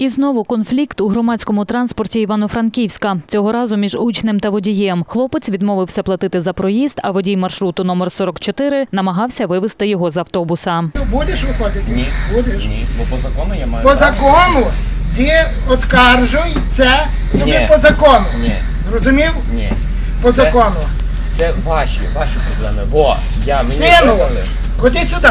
І знову конфлікт у громадському транспорті Івано-Франківська. Цього разу між учнем та водієм. Хлопець відмовився платити за проїзд, а водій маршруту номер 44 намагався вивезти його з автобуса. Будеш виходити? Ні. Будеш. Ні, бо по закону я маю. По закону ти оскаржуй це собі Ні. по закону. Ні, Зрозумів? ні. По Це- закону. Це ваші, ваші проблеми. Бо я мені Сину, ходи сюди.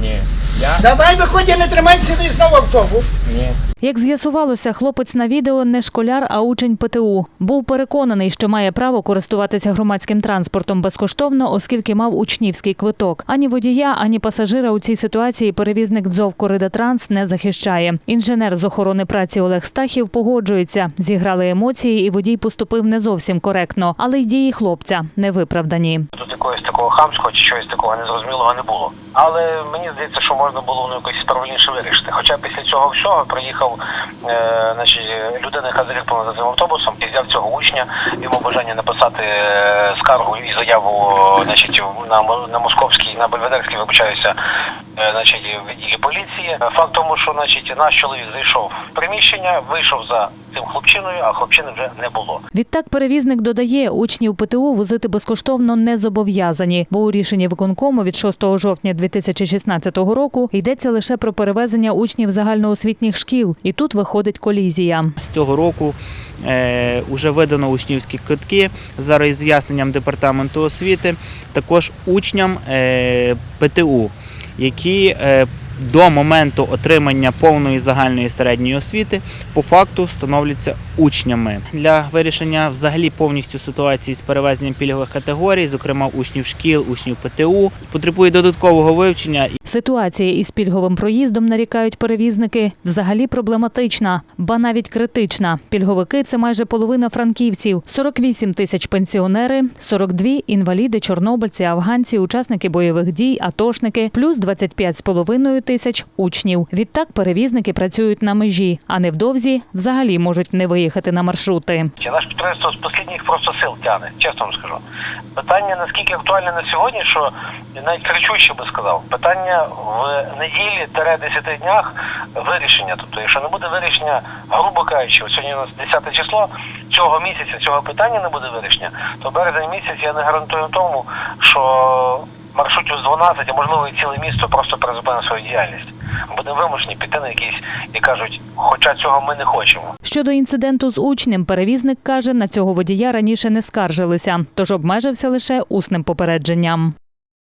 Ні. Я Давай виходь, я не тримай сюди знову автобус. ні. Як з'ясувалося, хлопець на відео не школяр, а учень ПТУ. Був переконаний, що має право користуватися громадським транспортом безкоштовно, оскільки мав учнівський квиток. Ані водія, ані пасажира у цій ситуації перевізник ДЗОВ «Коридотранс» не захищає. Інженер з охорони праці Олег Стахів погоджується. Зіграли емоції, і водій поступив не зовсім коректно, але й дії хлопця не виправдані. Тут якогось такого хамського чи чогось такого незрозумілого не було. Але мені здається, що можна було воно якось справедливіше вирішити. Хоча після цього всього приїхав е, значить, людина, яка заліпила за цим автобусом, і взяв цього учня, йому бажання написати е, скаргу і заяву значить, на, на московській, на Бельведерській вибачаюся, е, значить, в відділі поліції. Факт тому, що значить, наш чоловік зайшов в приміщення, вийшов за цим хлопчиною, а хлопчини вже не було. Відтак перевізник додає, учнів ПТУ возити безкоштовно не зобов'язані, бо у рішенні виконкому від 6 жовтня 2016 року йдеться лише про перевезення учнів загальноосвітніх шкіл, і тут виходить колізія. З цього року е, вже видано учнівські квитки за роз'ясненням департаменту освіти, також учням е, ПТУ, які е, до моменту отримання повної загальної середньої освіти по факту становляться учнями для вирішення взагалі повністю ситуації з перевезенням пільгових категорій, зокрема учнів шкіл, учнів ПТУ, потребує додаткового вивчення Ситуація із пільговим проїздом нарікають перевізники взагалі проблематична, ба навіть критична. Пільговики це майже половина франківців, 48 тисяч пенсіонери, 42 – інваліди, чорнобильці, афганці, учасники бойових дій, атошники, плюс 25,5 тисяч учнів. Відтак перевізники працюють на межі, а невдовзі взагалі можуть не виїхати на маршрути. Наше підприємство з останніх просто сил тягне, чесно вам скажу. Питання наскільки актуальне на сьогодні, що навіть кричуще би сказав, питання в неділі 10 днях вирішення. Тобто, якщо не буде вирішення, грубо кажучи, сьогодні у нас 10 число, цього місяця цього питання не буде вирішення, то березень місяць я не гарантую тому, що маршрутів з 12, а можливо і ціле місто просто призупинить свою діяльність. Будемо вимушені піти на якісь і кажуть, хоча цього ми не хочемо. Щодо інциденту з учнем, перевізник каже, на цього водія раніше не скаржилися, тож обмежився лише усним попередженням.